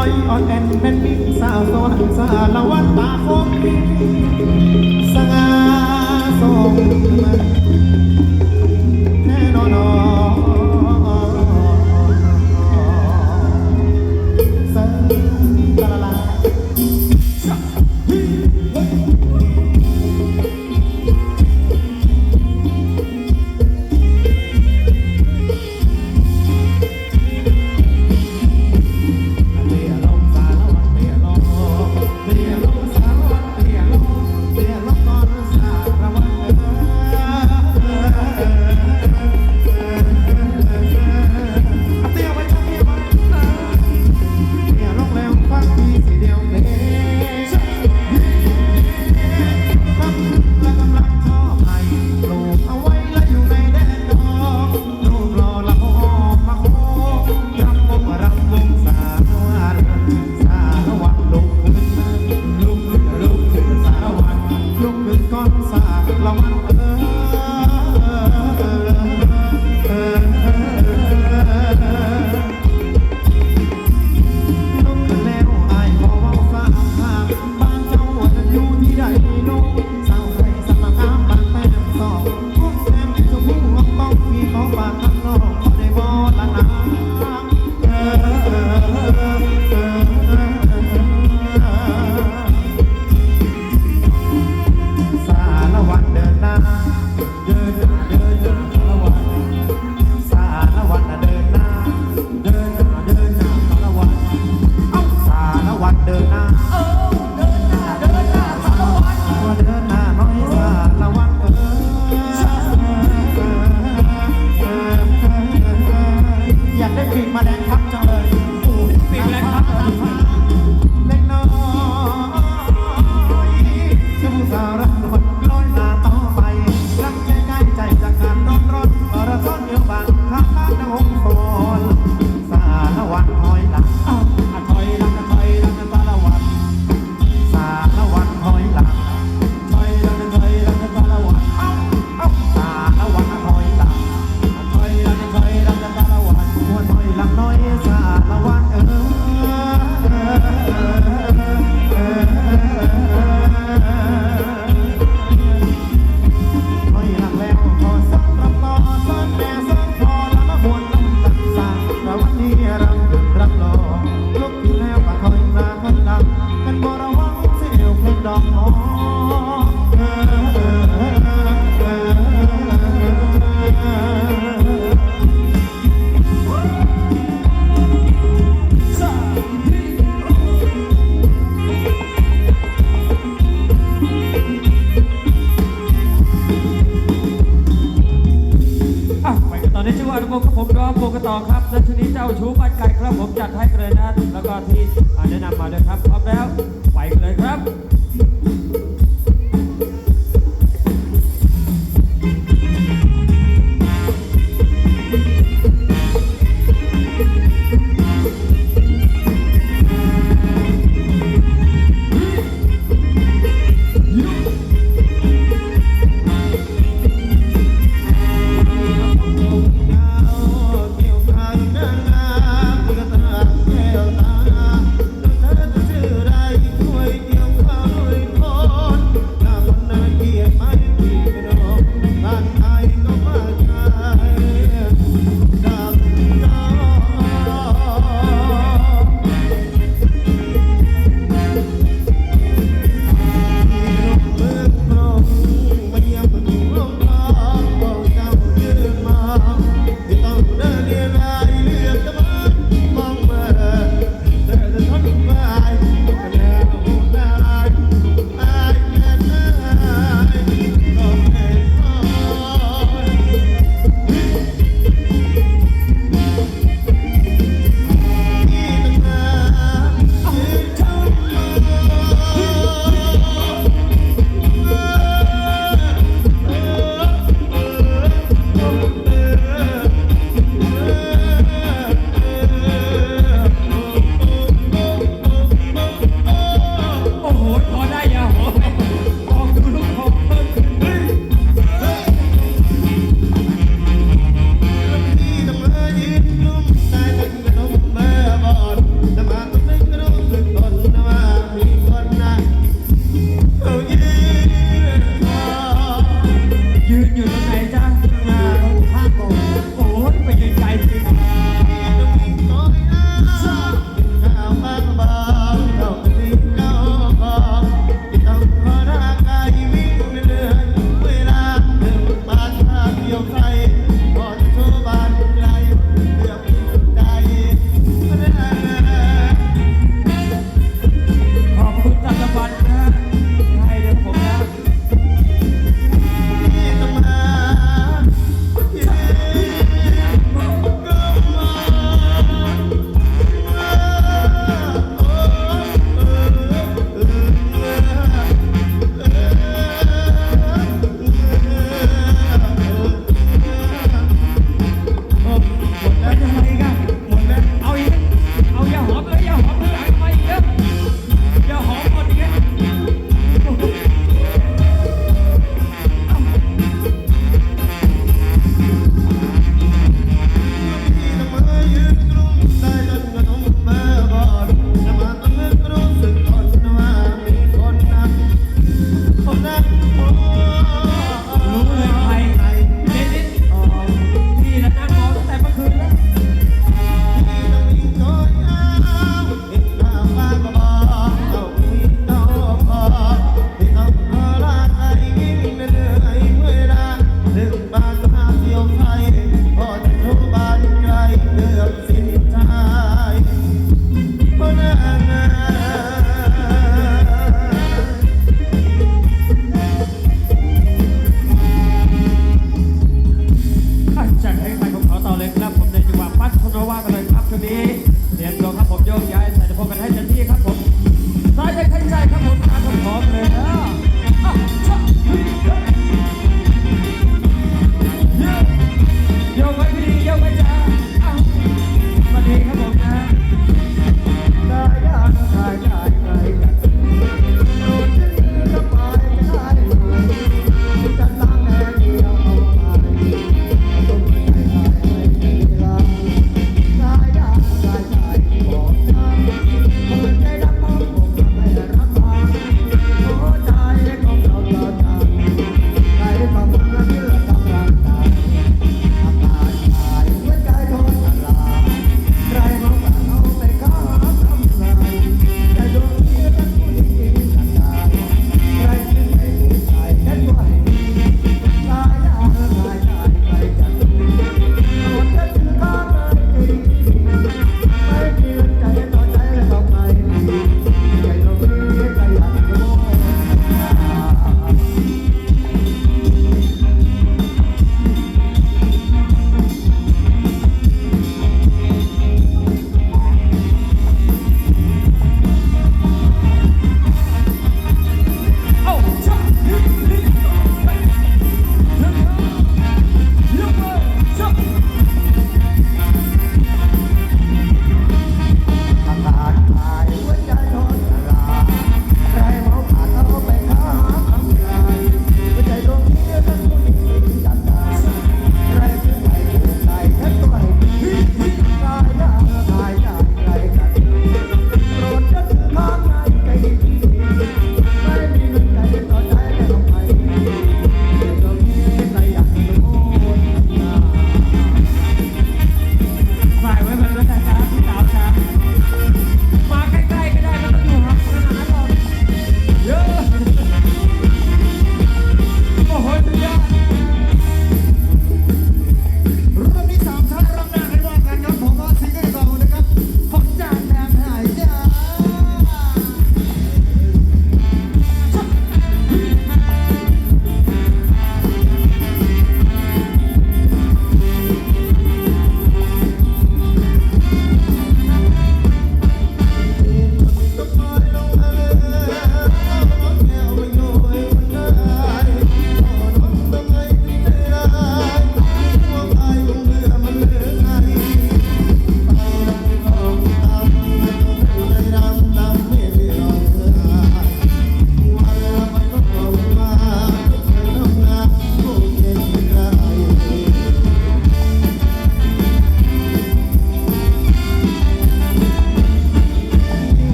อยอ่อนแอนเป็นบิ๊กสาวสวรรค์สารวัตรตาคมสง่าสม ครัผมจัดให้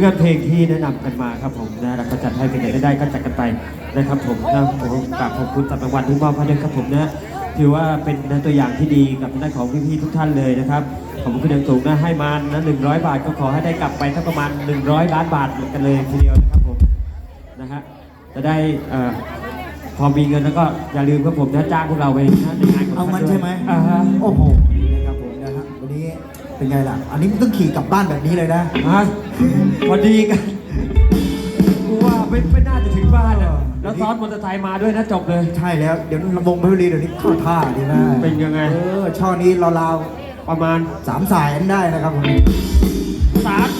ลงานเพลงที่แนะนำกันมาครับผมนะแล้วก็จัดให้เป็นอย่างได้ก็จัดกันไปนะครับผมนะผมกราบขอบคุณตับรางวัลที่มอบให้ด้วยครับผมนะถือว่าเป็นตัวอย่างที่ดีกับทางด้านของพี่ๆทุกท่านเลยนะครับขอบคุณอย่างสูงนะให้มานะ100บาทก็ขอให้ได้กลับไปสักประมาณ100ล้านบาทกันเลยทีเดียวนะครับผมนะฮะจะได้เอ่อพอมีเงินแล้วก็อย่าลืมครับผมนะจ้างพวกเราไปนะในงานของเอามันใช่ไหมอ่าฮะโอ้โหนี่นะครับผมนะฮะวันนี้เป็นไงล่ะ อันนี้ต้องขี่กลับบ้านแบบนี้เลยนะฮะ พอดีกันกูว่าไม่ไม่น่าจะถึงบ้านอะแล้วซ้อนมอเตอร์ไซค์มาด้วยนะจบเลย ใช่แล้ว เดี๋ยวลำวงเพลรีเดี๋ยวนี้เข้าท่าดีนะเป็นยังไง เออช่อนี้ราวประมาณๆสามสายได้นะครับผม สามอะไรนะ